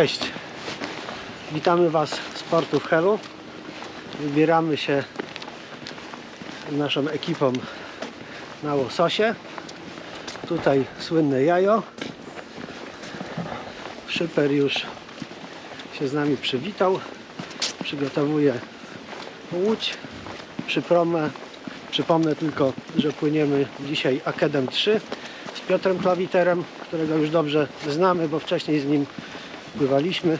Cześć. Witamy Was z portu w Helu. Wybieramy się naszą ekipą na łososie. Tutaj słynne jajo. Szyper już się z nami przywitał. Przygotowuje łódź. Przypomnę, przypomnę tylko, że płyniemy dzisiaj Akedem 3 z Piotrem Klawiterem, którego już dobrze znamy, bo wcześniej z nim pływaliśmy.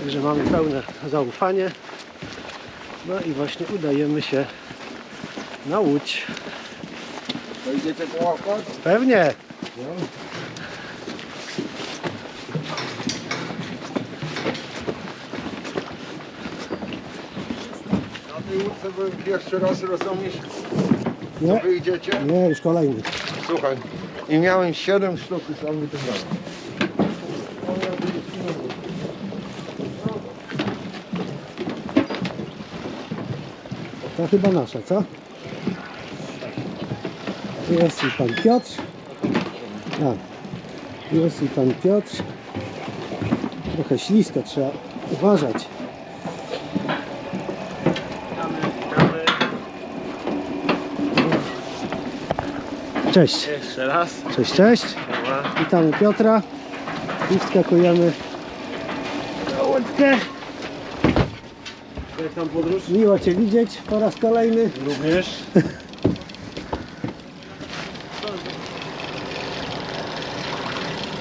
Także mamy pełne zaufanie. No i właśnie udajemy się na łódź. To idziecie po łokot? Pewnie. Na tej łódce byłem pierwszy raz, rozumiesz? Nie, wy idziecie? nie, już kolejny. Słuchaj, i miałem 7 sztuk i sam wyciągałem. To chyba nasza, co? Jest i pan Piotr. A, jest i pan Piotr. Trochę ślisko, trzeba uważać. Cześć. Jeszcze raz. Cześć, cześć. Witamy Piotra i wskakujemy Jak tam podróż? Miło Cię widzieć po raz kolejny. Również.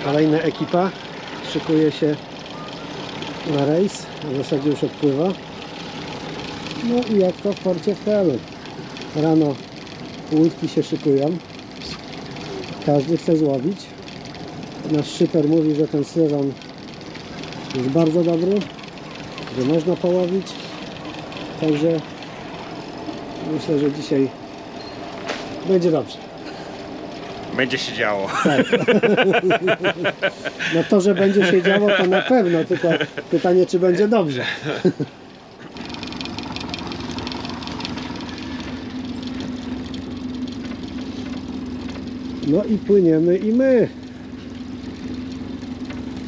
Kolejna ekipa szykuje się na rejs, a w zasadzie już odpływa. No i jak to w porcie w Helu. Rano łódki się szykują. Każdy chce złowić. Nasz szyper mówi, że ten sezon jest bardzo dobry, że można połowić. Także myślę, że dzisiaj będzie dobrze. Będzie się działo. No to, że będzie się działo, to na pewno, tylko pytanie, czy będzie dobrze. No i płyniemy i my.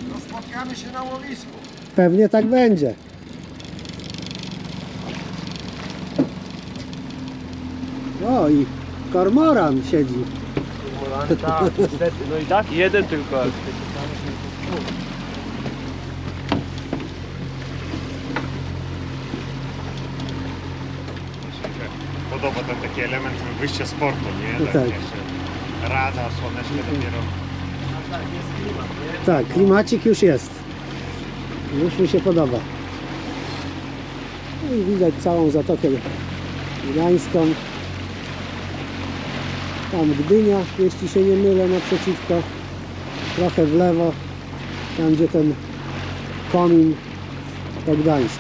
No spotkamy się na łowisku. Pewnie tak będzie. O i kormoran siedzi. Tak, niestety. No i tak? Jeden tylko. Podoba ten taki element wyjścia z portu, nie? No tak. jeszcze Radar, słoneczny dopiero. Tak, klimacik już jest. Już mi się podoba. No i widać całą Zatokę Gdańską. Tam Gdynia, jeśli się nie mylę, naprzeciwko. Trochę w lewo, tam gdzie ten komin to Gdańsk.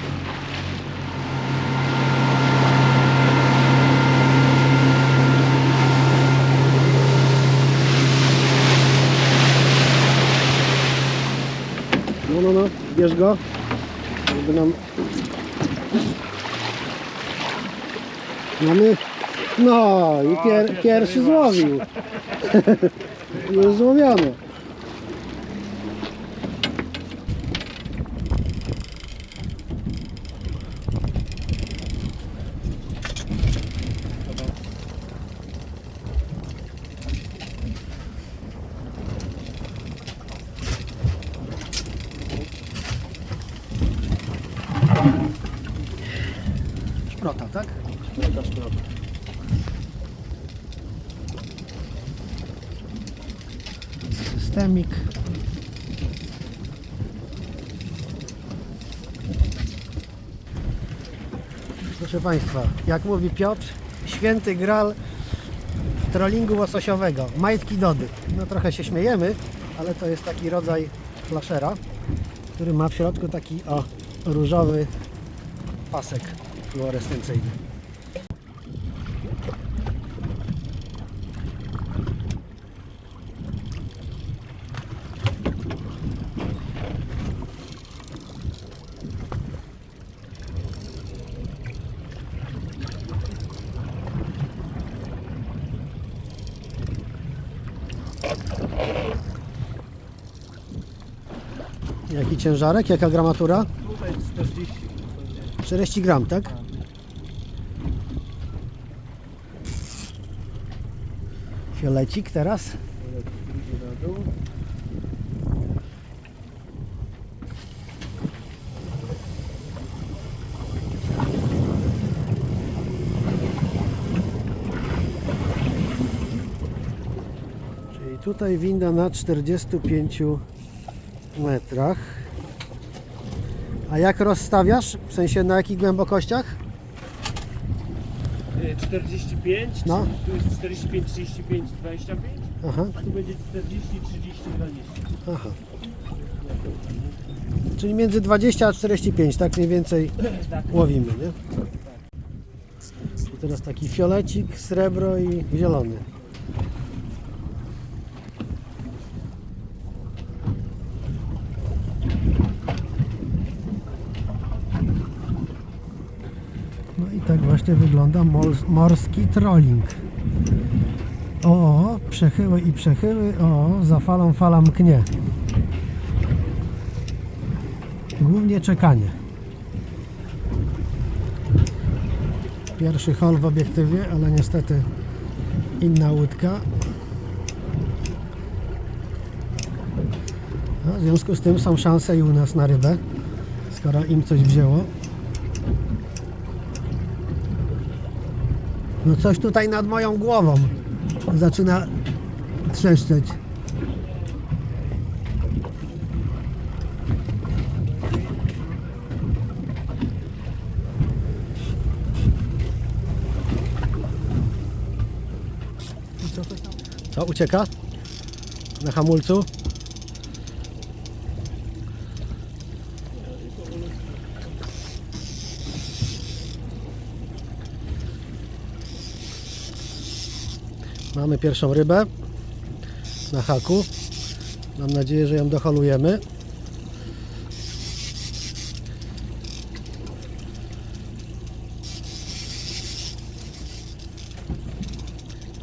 No, no, no, bierz go. Żeby nam... Mamy... No i pier, pierwszy złowił. Już złowiony. Proszę Państwa, jak mówi Piotr, święty gral trollingu łososiowego, majtki dody. No trochę się śmiejemy, ale to jest taki rodzaj flaszera, który ma w środku taki o różowy pasek fluorescencyjny. Jaki ciężarek? Jaka gramatura? 40. 40 gram, tak? Fiolecik teraz. Tutaj winda na 45 metrach. A jak rozstawiasz? W sensie na jakich głębokościach? Y, 45, No. tu jest 45, 35, 25, Aha, a tu będzie 40, 30, 20. aha. Czyli między 20 a 45, tak mniej więcej Tak. łowimy, nie? I teraz taki fiolecik, srebro i zielony. No wygląda morski trolling. O, przechyły i przechyły, o, za falą fala mknie. Głównie czekanie. Pierwszy hol w obiektywie, ale niestety inna łódka. No, w związku z tym są szanse i u nas na rybę, skoro im coś wzięło. No coś tutaj nad moją głową zaczyna trzeszczeć. Co, ucieka? Na hamulcu? Mamy pierwszą rybę na haku. Mam nadzieję, że ją doholujemy.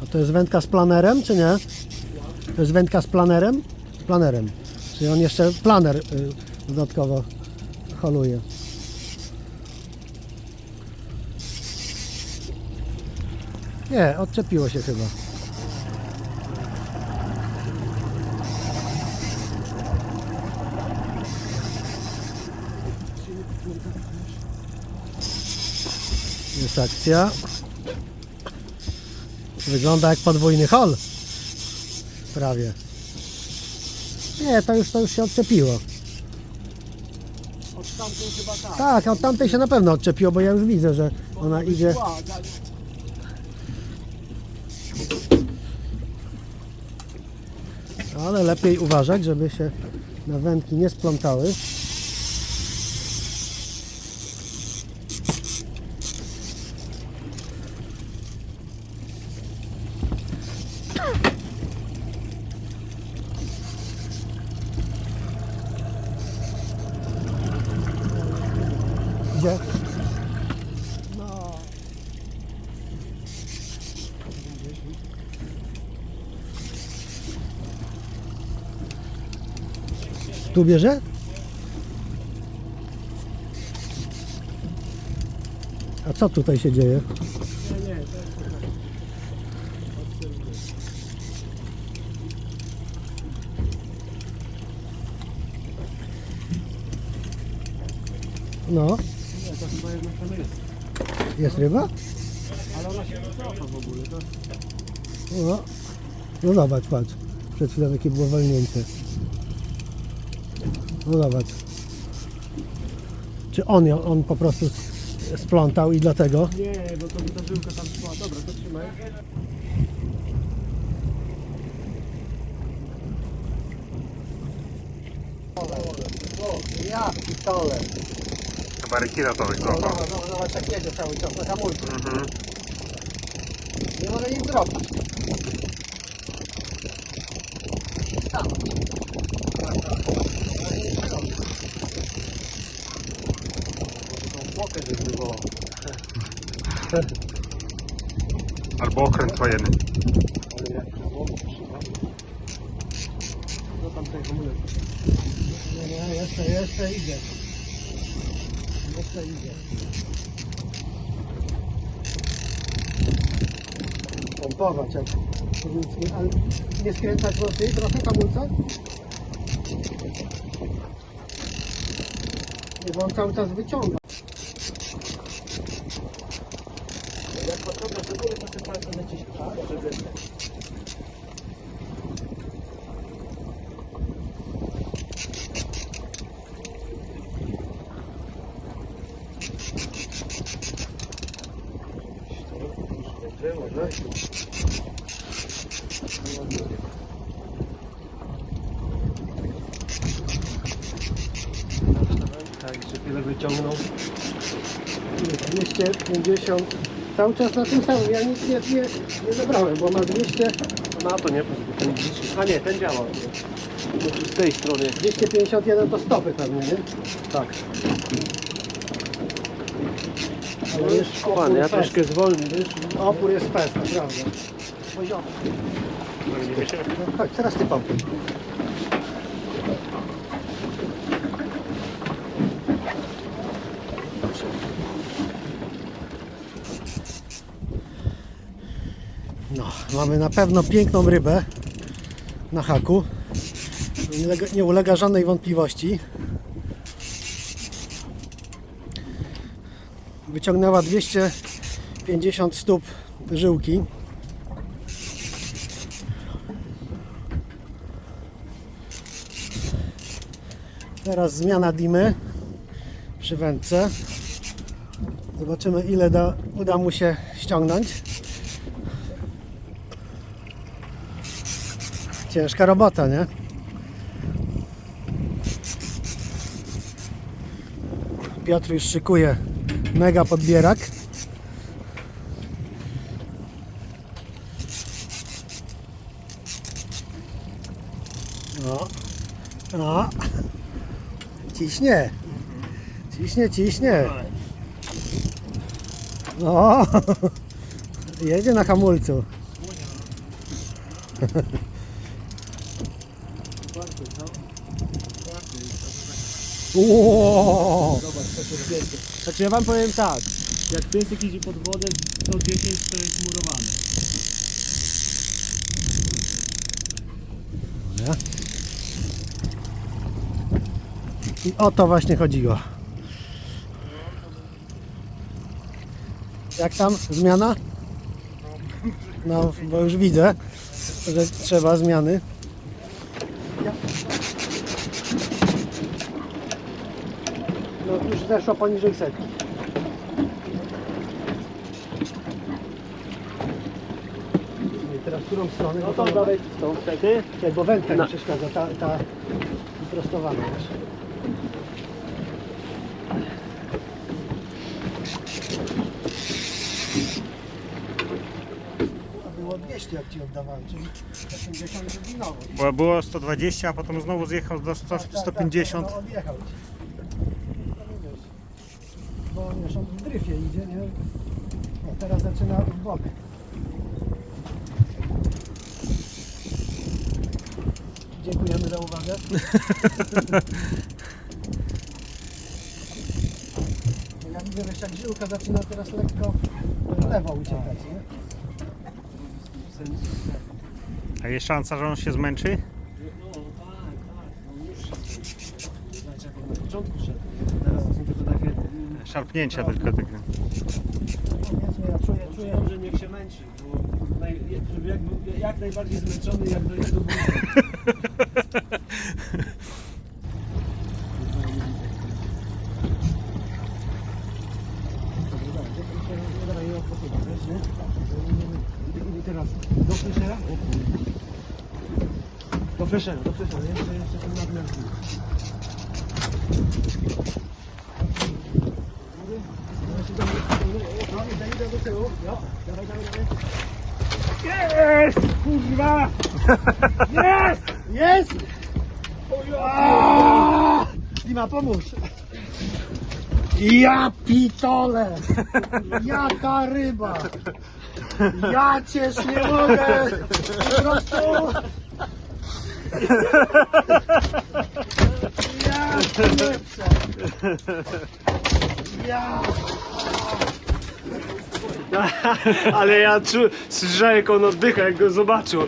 A to jest wędka z planerem, czy nie? To jest wędka z planerem? Planerem. Czyli on jeszcze planer y, dodatkowo holuje. Nie, odczepiło się chyba. Jest akcja. Wygląda jak podwójny hol. Prawie. Nie, to już, to już się odczepiło. Od tamtej chyba tak. Tak, od tamtej się na pewno odczepiło, bo ja już widzę, że ona idzie. Tak. Ale lepiej uważać, żeby się na wędki nie splątały. Gdzie? No. Tu bierze? A co tutaj się dzieje? No, Nie, to chyba jednak tam jest. jest ryba? Ale ona się nie cofa w ogóle. To... No, no zobacz, patrz. Przed chwilą jakie było walnięcie. No zobacz. Czy on, ją- on po prostu s- splątał i dlatego? Nie, bo to mi ta żyłka tam szła. Dobra, to trzymaj. Ja pitole. Chyba rekina to No, zobacz, zobacz, zobacz jak jedzie cały czas na hamulcu. Nie może nic zrobić. Bokę wyzbywało. Albo okręt wojenny. Ale jak to trzyma. No tam ten hamulec. Nie, nie, Jeszcze, jeszcze idzie. Jeszcze idzie. Pompować jak nie, ale nie skręcać mocniej trochę hamulca? Bo on cały czas wyciąga. Jak podchodzisz do góry, to ty palce naciśniesz, tak? Żeby... Było, no. Tak, że tyle wyciągnął. 250 cały czas na tym samym. Ja nic nie, nie, nie zabrałem, bo ma 200, Na to nie, ten. A nie, ten działa. To Z tej strony. 251 to stopy pewnie, nie? Tak. Ale jest Pan, opór ja fest. troszkę zwolnię, wiesz? Opór jest fest, naprawdę. Poziomy. No, chodź, teraz ty pompuj. No, mamy na pewno piękną rybę na haku. Nie ulega, żadnej wątpliwości. Wyciągnęła 250 stóp żyłki. Teraz zmiana dimy przy wędce. Zobaczymy ile da, uda mu się ściągnąć. Ciężka robota, nie? Piotr już szykuje mega podbierak. No. No. Ciśnie. Ciśnie, ciśnie. No. Jedzie na hamulcu. Ło! Znaczy ja wam powiem tak, jak piesek idzie pod wodę, to 10 to jest murowane. I o to właśnie chodziło. Jak tam zmiana? No, bo już widzę, że trzeba zmiany. No już zeszło poniżej setki. Teraz w którą stronę? No to dalej tą wtedy. Czekaj, bo wędka mi przeszkadza, ta, ta wyprostowana. A było 200 jak Ci oddawałem, czyli 80 wyginało. Bo było 120, a potem znowu zjechał do 100, Tak, tak, 150. Tak, Ci. Bo wiesz, on w dryfie idzie, nie? No, teraz zaczyna w bok. Dziękujemy za uwagę. Ja widzę, wiesz, jak żyłka zaczyna teraz lekko w lewo uciekać, nie? A jest szansa, że on się zmęczy? No tak, tak, no już Znaczy jak on na początku szedł. Teraz to są tylko takie... Szarpnięcia tylko tego. Ja czuję, czuję, Dobrze niech się męczy, bo naj, żeby jak, był jak najbardziej zmęczony jak dojdzie do góry. I teraz do Fleszera? Do Fleszera, do Fleszera, jeszcze, jeszcze ten nadmiar. Kurwa! Jest! Jest! Aaaa! Dima, pomóż! Ja pitole! Jaka ryba! Ja cię nie mogę! Po prostu... Ja Ale ja czu, słyszałem jak on oddycha, jak go zobaczył.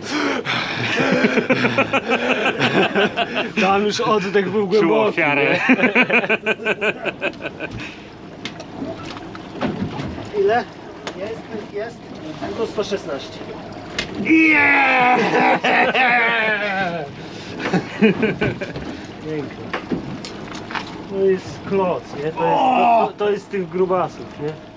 Tam już oddech był Czuł głęboki. ofiarę. Ile? Jest, jest. To 116. Pięknie. To jest kloc, nie? To jest, to, to jest z tych grubasów, nie?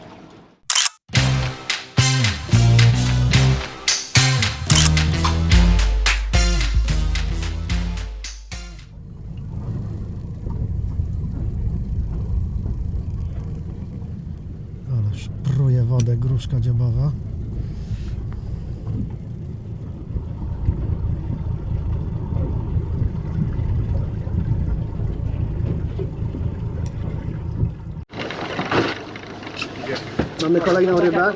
Gruszka dziobowa. Mamy kolejną rybę.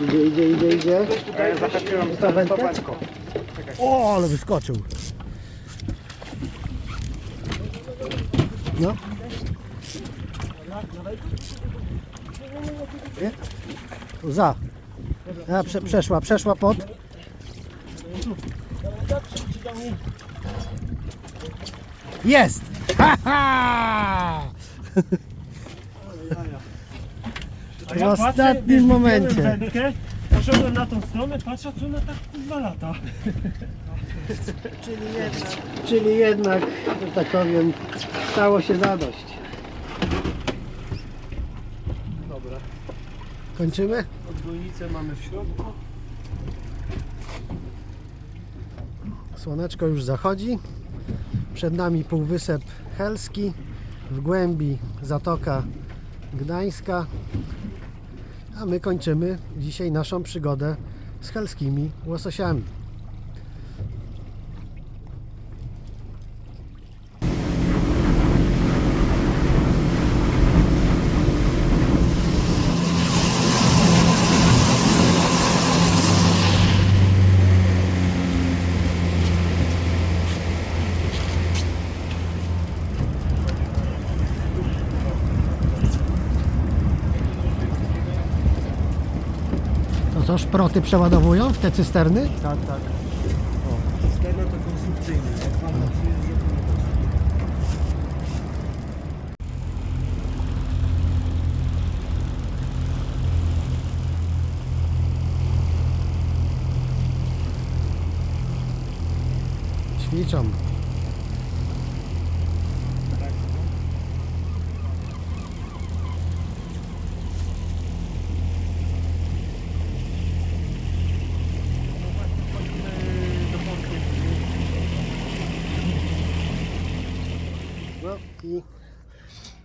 Idzie, idzie, idzie, idzie. Ta wędkę? O, ale wyskoczył. No. Za. A, prze, przeszła, przeszła pod. Jest! Ha, ha! A W ostatnim momencie. Wędkę, poszedłem na tą stronę, patrzę, a co ona tak dwa lata. Czyli jednak, czyli jednak, że tak powiem, stało się zadość. Kończymy? Odgojnicę mamy w środku. Słoneczko już zachodzi. Przed nami półwysep Helski. W głębi Zatoka Gdańska. A my kończymy dzisiaj naszą przygodę z helskimi łososiami. Szproty przeładowują w te cysterny? Tak, tak. O, cysterna to konstrukcyjny. Jak pan przyjeżdża, to nie. Ćwiczą.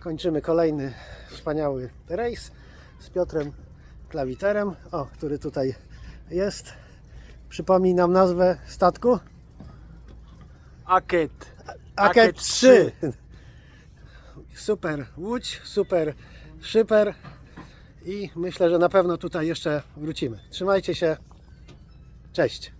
Kończymy kolejny wspaniały rejs z Piotrem Klawiterem, o, który tutaj jest. Przypominam nazwę statku. Aket Aket 3. Super łódź, super szyper i myślę, że na pewno tutaj jeszcze wrócimy. Trzymajcie się. Cześć.